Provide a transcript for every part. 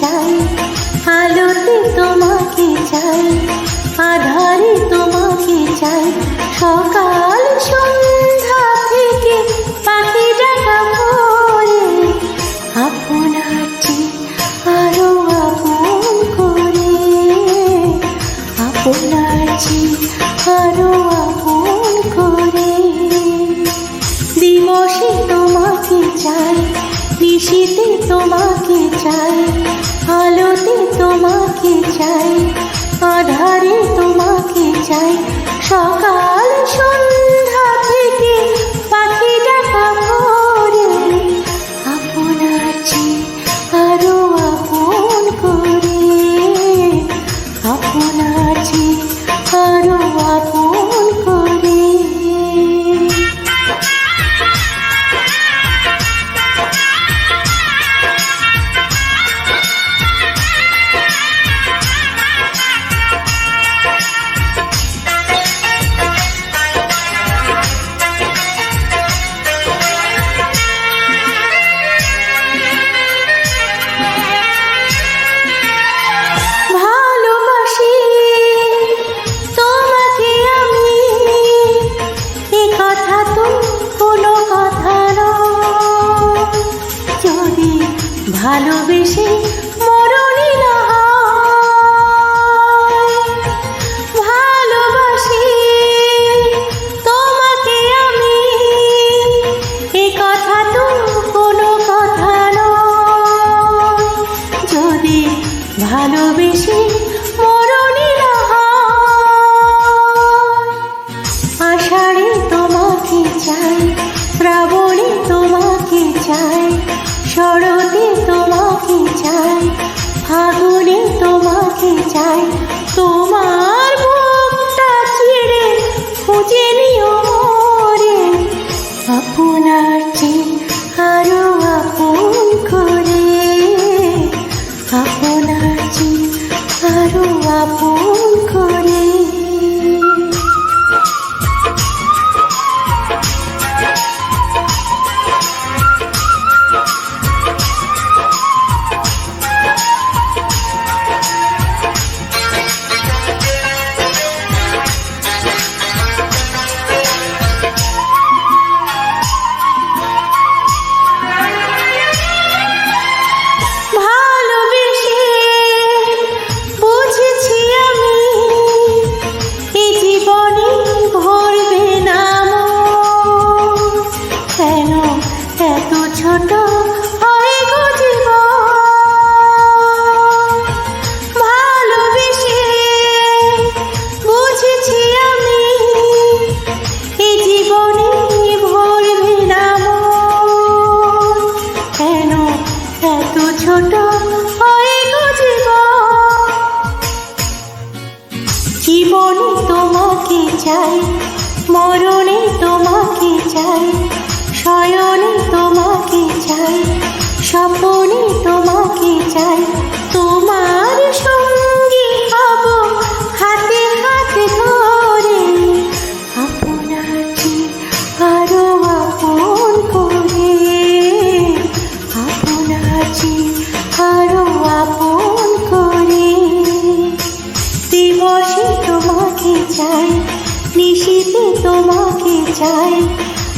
চাই, আলোতে তোমাকে চাই, আধারে তোমাকে চাই। সকাল সন্ধ্যা থেকে পাখি ডাকা ভোরে আপনার আরও আপন করে, আপনার আরও আপন করে। দিবসে তোমাকে চাই, নিশীতে তোমাকে চাই আলোতে তোমাকে চাই। ভালোবেসে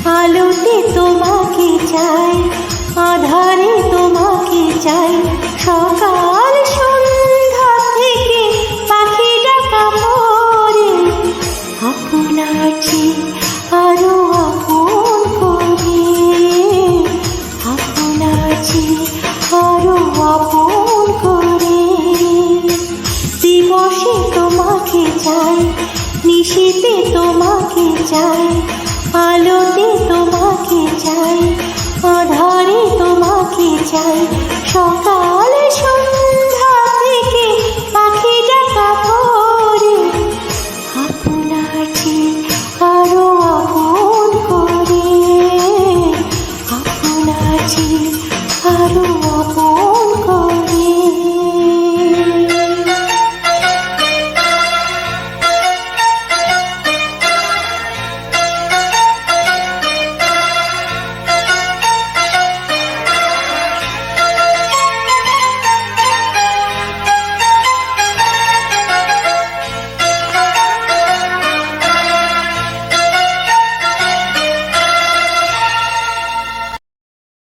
আলোতে তোমাকে চাই, আধারে তোমাকে চাই। সকাল সন্ধ্যা থেকে পাখি ডাকা পরে আপনার চেয়ে আরও আপন করে। আপনার চেয়ে আরও আপন করে। দিবসে তোমাকে চাই, নিশীতে তোমাকে চাই। আলোতে তোমাকে চাই আধারে তোমাকে চাই সকাল